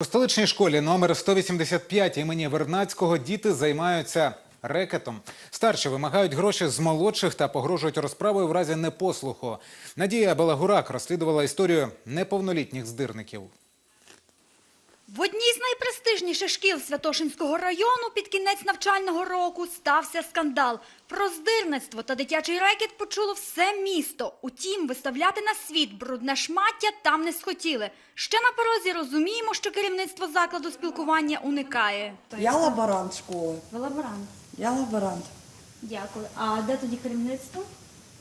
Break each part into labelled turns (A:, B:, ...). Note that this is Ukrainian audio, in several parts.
A: У столичній школі номер 185 імені Вернацького діти займаються рекетом. Старші вимагають гроші з молодших та погрожують розправою в разі непослуху. Надія Балагурак розслідувала історію неповнолітніх здирників.
B: В одній з найпрестижніших шкіл Святошинського району під кінець навчального року стався скандал. Про здирництво та дитячий рекет почуло все місто. Утім, виставляти на світ брудне шмаття там не схотіли. Ще на порозі розуміємо, що керівництво закладу спілкування уникає.
C: Я лаборант школи.
B: Ви лаборант.
C: Я лаборант.
B: Дякую. А де тоді керівництво?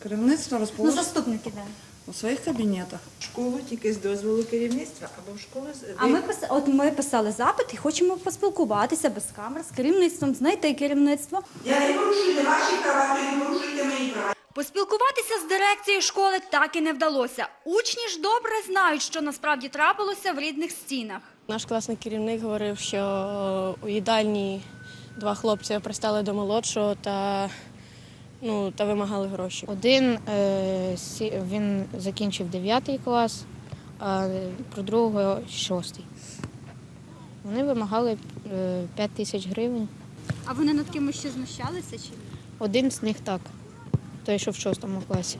C: Керівництво
B: Ну,
C: розположено
B: заступники де?
C: У своїх кабінетах.
D: школу тільки з дозволу керівництва або в школу з
B: А ми пис... от ми писали запит і хочемо поспілкуватися без камер з керівництвом, знайти керівництво.
E: Я не порушуйте ваші права, ви не порушуйте мої права.
B: Поспілкуватися з дирекцією школи так і не вдалося. Учні ж добре знають, що насправді трапилося в рідних стінах.
F: Наш класний керівник говорив, що у їдальні два хлопці пристали до молодшого та, ну, та вимагали гроші.
G: Один е, сі- він закінчив 9 клас, а про другого 6. Вони вимагали е, 5 тисяч гривень.
B: А вони над кимось ще знущалися чи ні?
G: Один з них так, той, що в 6 класі,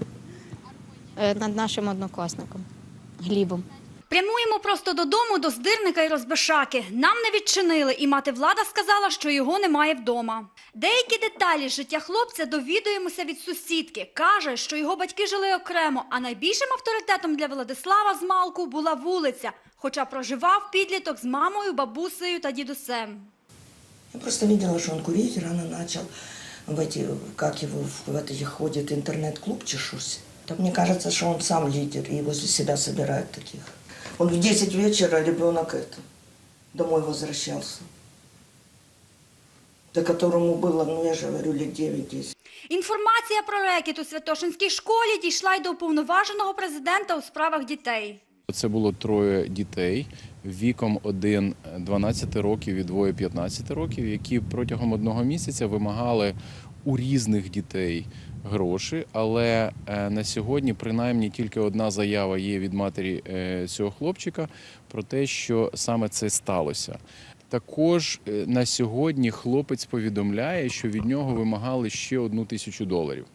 G: Е, над нашим однокласником Глібом.
B: Прямуємо просто додому до здирника і розбишаки. Нам не відчинили, і мати влада сказала, що його немає вдома. Деякі деталі життя хлопця довідуємося від сусідки. Каже, що його батьки жили окремо, а найбільшим авторитетом для Владислава з Малку була вулиця, хоча проживав підліток з мамою, бабусею та дідусем.
H: Я просто видела, что он курить рано начал. В эти, как его, в эти ходит интернет-клуб чешусь. Там мне кажется, что он сам лидер и возле себя собирает таких. Он в 10 вечера ребенок это, домой возвращался. До которому было, ну я же говорю, лет 9-10.
B: Інформація про рекет у Святошинській школі дійшла й до уповноваженого президента у справах дітей.
I: Це було троє дітей віком один 12 років і двоє 15 років, які протягом одного місяця вимагали у різних дітей гроші. Але е, на сьогодні принаймні тільки одна заява є від матері е, цього хлопчика про те, що саме це сталося. Також е, на сьогодні хлопець повідомляє, що від нього вимагали ще одну тисячу доларів.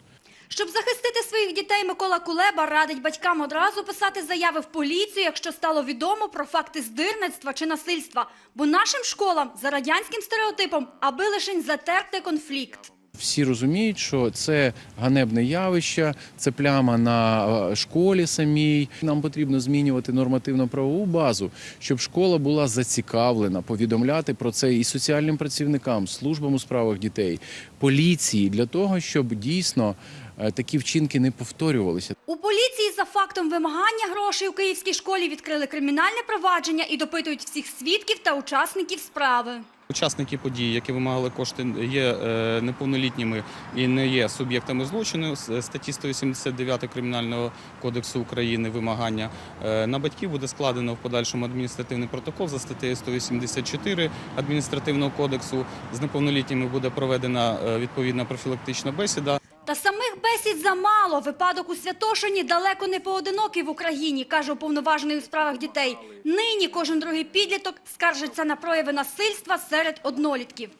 B: Щоб захистити своїх дітей, Микола Кулеба радить батькам одразу писати заяви в поліцію, якщо стало відомо про факти здирництва чи насильства. Бо нашим школам за радянським стереотипом, аби лишень затерти конфлікт.
I: Всі розуміють, що це ганебне явище, це пляма на е, школі самій. Нам потрібно змінювати нормативно-правову базу, щоб школа була зацікавлена повідомляти про це і соціальним працівникам, службам у справах дітей, поліції для того, щоб дійсно е, такі вчинки не повторювалися.
B: У поліції за фактом вимагання грошей у київській школі відкрили кримінальне провадження і допитують всіх свідків та учасників справи.
J: Учасники події, які вимагали кошти, є е, неповнолітніми і не є суб'єктами злочину статті 189 Кримінального кодексу України вимагання. Е, На батьків буде складено в подальшому адміністративний протокол за статтею 184 адміністративного кодексу. З неповнолітніми буде проведена е, відповідна профілактична бесіда.
B: Та самих бесід замало. Випадок у Святошині далеко не поодинокий в Україні, каже уповноважений у справах дітей. Нині кожен другий підліток скаржиться на прояви насильства серед однолітків.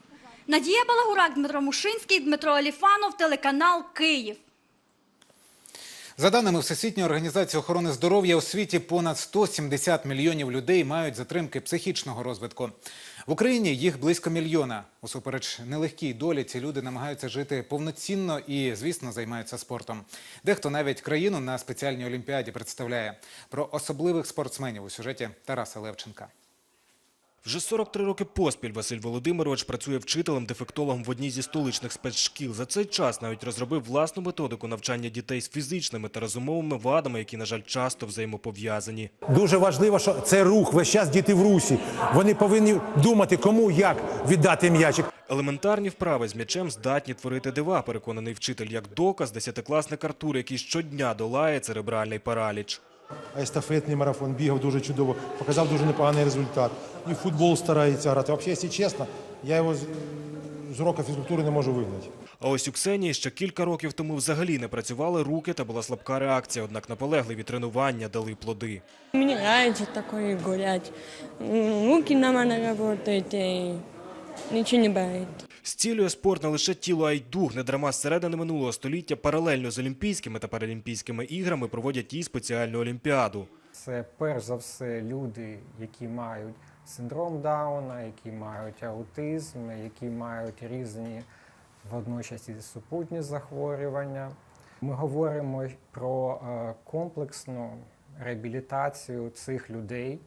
B: Надія Балагурак, Дмитро Мушинський, Дмитро Аліфанов, телеканал Київ.
A: За даними Всесвітньої організації охорони здоров'я, у світі понад 170 мільйонів людей мають затримки психічного розвитку. В Україні їх близько мільйона. Усупереч нелегкій долі ці люди намагаються жити повноцінно і, звісно, займаються спортом. Дехто навіть країну на спеціальній олімпіаді представляє. Про особливих спортсменів у сюжеті Тараса Левченка.
K: Вже 43 роки поспіль Василь Володимирович працює вчителем-дефектологом в одній зі столичних спецшкіл. За цей час навіть розробив власну методику навчання дітей з фізичними та розумовими вадами, які, на жаль, часто взаємопов'язані.
L: Дуже важливо, що це рух, весь час діти в русі. Вони повинні думати, кому як віддати м'ячик.
K: Елементарні вправи з м'ячем здатні творити дива, переконаний вчитель, як доказ десятикласник Артур, який щодня долає церебральний параліч.
L: Естафетний марафон бігав дуже чудово, показав дуже непоганий результат. І в футбол старається грати. Взагалі, якщо чесно, я його з, уроку фізкультури не можу вигнати.
K: А ось у Ксенії ще кілька років тому взагалі не працювали руки та була слабка реакція, однак наполегливі тренування дали плоди.
F: Мені подобається такою гуляти. Руки на мене працюють нічого не болить.
K: Зцілює спорт не лише тіло, а й дух. Не дарма з середини минулого століття паралельно з Олімпійськими та Паралімпійськими іграми проводять і спеціальну олімпіаду.
M: Це перш за все люди, які мають синдром Дауна, які мають аутизм, які мають різні водночас і супутні захворювання. Ми говоримо про е, комплексну реабілітацію цих людей.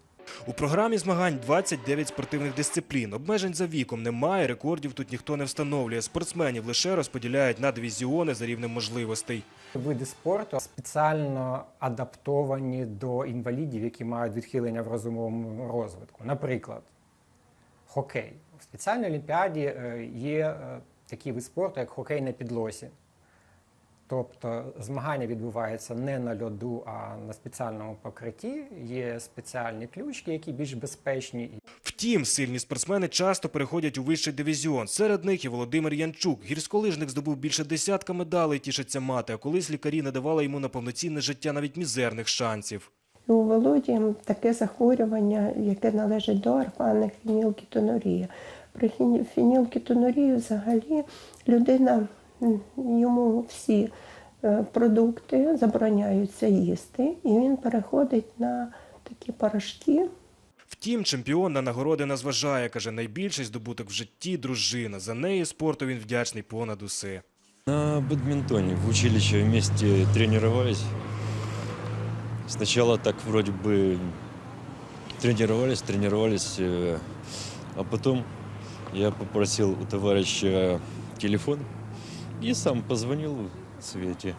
K: У програмі змагань 29 спортивних дисциплін. Обмежень за віком немає, рекордів тут ніхто не встановлює. Спортсменів лише розподіляють на дивізіони за рівнем можливостей.
M: Види спорту спеціально адаптовані до інвалідів, які мають відхилення в розумовому розвитку. Наприклад, хокей. В спеціальній олімпіаді е, є е, такий вид спорту, як хокей на підлосі. Тобто змагання відбуваються не на льоду, а на спеціальному покритті. Є спеціальні ключки, які більш безпечні.
K: Втім, сильні спортсмени часто переходять у вищий дивізіон. Серед них і Володимир Янчук. Гірськолижник здобув більше десятка медалей, тішиться мати, а колись лікарі не давали йому на повноцінне життя навіть мізерних шансів.
N: У Володі таке захворювання, яке належить до орфанних фенілкетонурія. При фені- взагалі людина, йому всі е, продукти забороняються їсти, і він переходить на такі порошки.
K: Втім, чемпіон на нагороди не зважає. Каже, найбільший здобуток в житті дружина. За неї спорту він вдячний понад усе.
O: На бадминтоне в училище вместе тренировались. Сначала так вроде бы тренировались, тренировались, э, а потом я попросил у товарища телефон и сам позвонил Свете.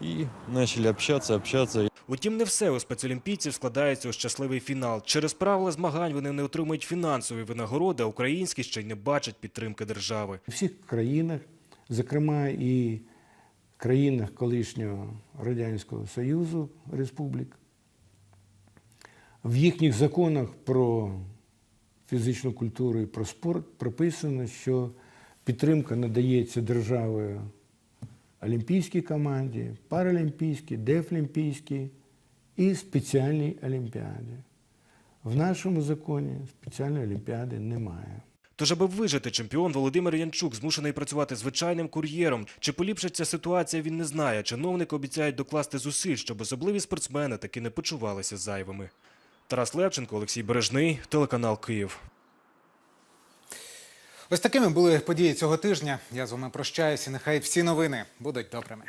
O: И начали общаться, общаться.
K: Утім, не все у спецолімпійців складається у щасливий фінал. Через правила змагань вони не отримують фінансові винагороди, а українські ще й не бачать підтримки держави.
P: У всіх країнах, зокрема і країнах колишнього Радянського Союзу республік, в їхніх законах про фізичну культуру і про спорт прописано, що підтримка надається державою олімпійській команді, паралімпійській, дефлімпійській і спеціальній олімпіаді. В нашому законі спеціальної олімпіади немає.
K: Тож, аби вижити, чемпіон Володимир Янчук змушений працювати звичайним кур'єром. Чи поліпшиться ситуація, він не знає. Чиновники обіцяють докласти зусиль, щоб особливі спортсмени таки не почувалися зайвими. Тарас Левченко, Олексій Бережний, телеканал Київ.
A: Ось такими були події цього тижня. Я з вами прощаюся. Нехай всі новини будуть добрими.